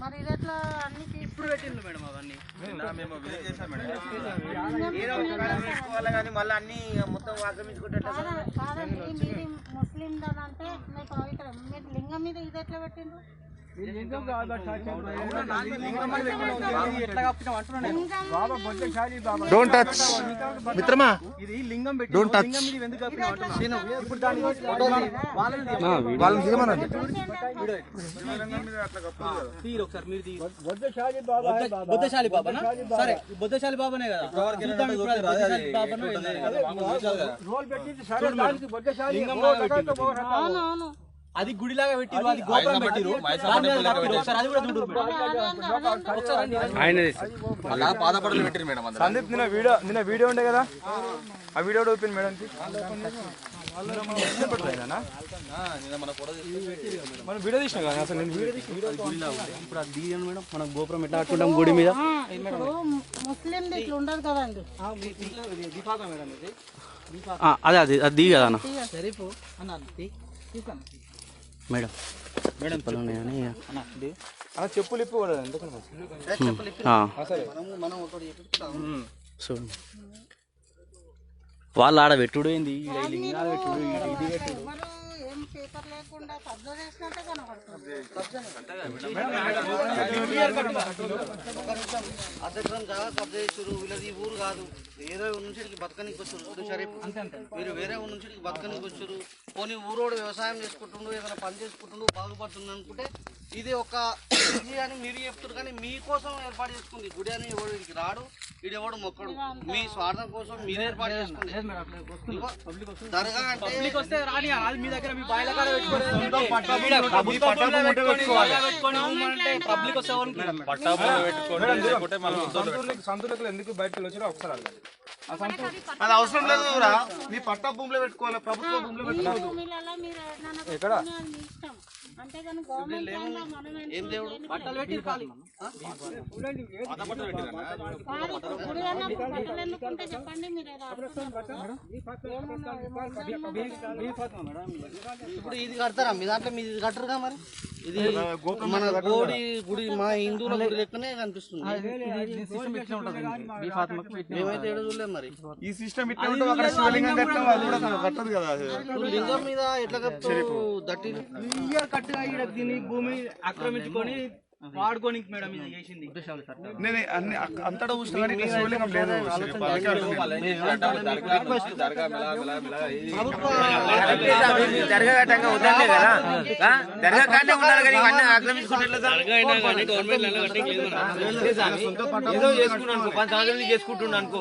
మరి ఇది ఎట్లా అన్ని ఇప్పుడు పెట్టిండు మేడం అవన్నీ? మేము విజిట్ చేసాం మేడం. ఏదో కానీ మళ్ళీ అన్ని మొత్తం ఆక్రమించుకుంటే కాదా కాదండి మీది ముస్లిం అంటే మీ పవిత్రం. మీరు లింగం మీద ఇది ఎట్లా పెట్టిండ్రు? డోంట్ టచ్ మిత్రమా? ఇది లింగం పెట్టి Don't touch. లింగం మీద ఇది ఎందుకు కప్పినాం అంటున్నా నేను. ఇప్పుడు దాని వాళ్ళని బొద్ద- బొద్దశాలి బాబానా? సరే ఈ బొద్దశాలి బాబానే కదా. ఇప్పుడు అది గుడిలాగా పెట్టిరు అది గోపురం పెట్టిరు. ఒకసారి అది కూడా బాధపడలు పెట్టారు మేడం సందీప్ నిన్న వీడియో నిన్న వీడియో ఉండే కదా? ఆ వీడియో కూడా ఓపెన్ మేడంకి. నిన్న మన ఫోటో మనం వీడియో తీసినా కదా? అసలు నేను వీడియో తీసిన. ఇప్పుడు అది తీయండి మేడం. మనం గోపురం ఎట్లా గుడి మీద? ముస్లిం ఇట్లా ఉండదు కదండి. అదే అది అది దిగి కదా అన్న. మేడం. మేడం అలా చెప్పులు చూడండి వాళ్ళు ఆడ పెట్టుడు ఏంది లింగాలు పెట్టుడు ఇది పెట్టుడు ఎవరు ఏం పేపర్ లేకుండా కబ్జా చేసినట్టే కనబడుతుంది అధ్యక్షం జాగా కబ్జా చేసారు వీళ్ళది ఈ ఊరు కాదు ఏదో నుంచి బతకనికి వచ్చారు షరీఫ్ మీరు వేరే ఊరు నుంచి బతకనికి వచ్చారు పోనీ ఊరోడు వ్యవసాయం చేసుకుంటుండు ఏదైనా పని చేసుకుంటుండు బాగుపడుతుంది అనుకుంటే ఇది ఒక ఇది అని మీరు చెప్తారు కానీ మీకోసం ఏర్పాటు చేసుకుంది గుడి అని ఎవడు ఇక్కడికి రాడు. ఇది ఎవడు మొక్కడు. మీ స్వార్థం కోసం మీరు ఏర్పాటు చేసుకుంది. దర్గా అంటే పెట్టుకోవాలి. ఎందుకు బయటకు వచ్చారో ఒకసారి అది అవసరం లేదు. మీ పట్టా భూమిలో పెట్టుకోవాలి. ప్రభుత్వ భూమిలో మీ ఇష్టం. అంతేగాని గవర్నమెంట్ ఏం దేవుడు? బట్టలు పెట్టి ఇప్పుడు ఇది కడతారా? మీ దాంట్లో మీరు ఇది కట్టరుగా మరి? ఇది మన గోడి గుడి మా హిందువుల గుడి లెక్కనే కనిపిస్తుంది. మేమైతే ఏడు చూడలేం మరి. ఈ సిస్టమ్ ఇట్లా ఉంటుంది? అక్కడ శివలింగం కట్టడం అది కూడా కట్టదు కదా. ఇప్పుడు లింగం మీద ఎట్లా కప్పు దట్టి భూమి ఆక్రమించుకొని వాడుకోనికి మేడం ఇది చేసింది నేను అన్ని అక్క- అంతటా చూసిన కానీ ఇట్లా శివలింగం లేదు దర్గా కట్టంగా వద్దలే కదా దర్గా కానే ఉండాలి కానీ ఇవన్నీ ఆక్రమించుకుంటే ఏదో చేసుకున్నాను అనుకో పది సంవత్సరాల నుంచి చేసుకుంటున్నాను అనుకో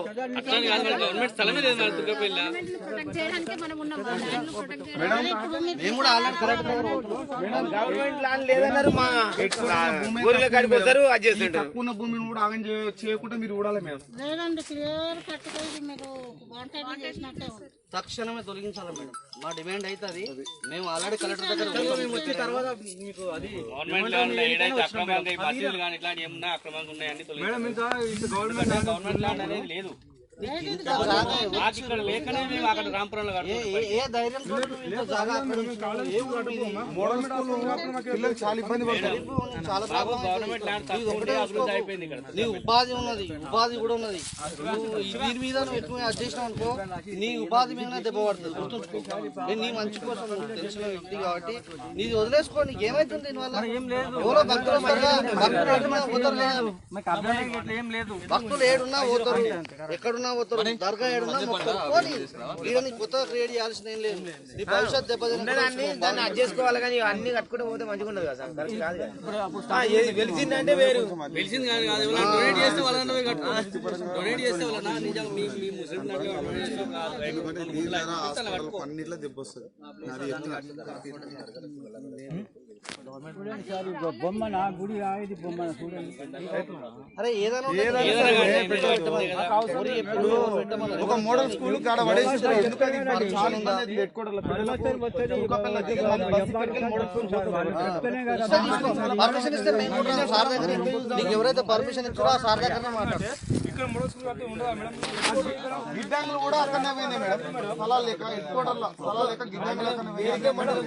ప్రొటెక్ట్ చేయడానికే మనం ఉన్నాం ఆ ల్యాండ్ను ప్రొటెక్ట్ చేయడానికి ఇప్పుడు మీరు మేము కూడా ఆల్రెడీ కరెక్ట్ గవర్నమెంట్ ల్యాండ్ లేదన్నారు మా ఊరిలో కాడికి పోతారు అది చేస్తుంటారు. తక్కువ భూమిని కూడా ఆగం చేయకుండా మీరు చూడాలి లేదండి క్లియర్ చేసినట్టే ఉంది. తక్షణమే తొలగించాలి మేడం. మా డిమాండ్ అవుతుంది మేము ఆల్రెడీ కలెక్టర్ దగ్గర మేము వచ్చిన తర్వాత మీకు అది గవర్నమెంట్ ల్యాండ్ ఏదైతే అక్రమంగా ఈ మసీదులు కానీ ఇట్లాంటి ఏమన్నా అక్రమంగా ఉన్నాయని మేడం ఇంకా ఇంత గవర్నమెంట్ గవర్నమెంట్ ల్యాండ్ అనేది లేదు. ఇక్కడ లేకనే మేము అక్కడ రాంపురంలో నీ ఉపాధి ఉన్నది ఉపాధి కూడా ఉన్నది దీని మీద నువ్వు ఎక్కువ చేసినావు అనుకో నీ ఉపాధి మీద దెబ్బ పడుతుంది గుర్తుంచుకో నీ మంచి కోసం తెలిసిన వ్యక్తి కాబట్టి నీది వదిలేసుకో నీకు ఏమైతుంది దీనివల్ల ఎవరో భక్తులు భక్తులు ఏడున్నా పోతారు లేదా? ఏడున్నా పోతారు ఎక్కడున్నా పోతారు దర్గా ఏడున్నా మొక్కలు పోనీ ఇక నీ కొత్తగా క్రియేట్ చేయాల్సిన ఏం లేదు నీ భవిష్యత్ దాన్ని అడ్జస్ట్ చేసుకోవాలి కానీ అన్ని కట్టుకుంటే పోతే మంచిగా ఉండదు కదా కరెక్ట్ కాదు కదా ఏది వెలిసిందంటే వేరు తెలిసింది కాదు కాదు ఎవరైనా డొనేట్ చేస్తే వాళ్ళని పోయి కట్టుకో. డొనేట్ చేస్తే వాళ్ళ నిజంగా మీ మీ ముస్లిం దాంట్లో డొనేట్ చేస్తే కాదు. అన్నిట్లో దెబ్బ వస్తుంది అది బొమ్మ నా గుడి ఇది చూడండి అరే ఏదైనా. ఒక మోడల్ స్కూల్ కాడ పడేసి. పర్మిషన్ ఇస్తే నీకు ఎవరైతే పర్మిషన్ ఇచ్చారో ఆ సార్ దగ్గర మాట్లాడు గిడ్డంగులు కూడా అక్కడనే పోయినాయి మేడం స్థలాలు లేక హెడ్ క్వార్టర్లో స్థలాలు లేక గిడ్డంగులు అక్కడనే పోయినాయి.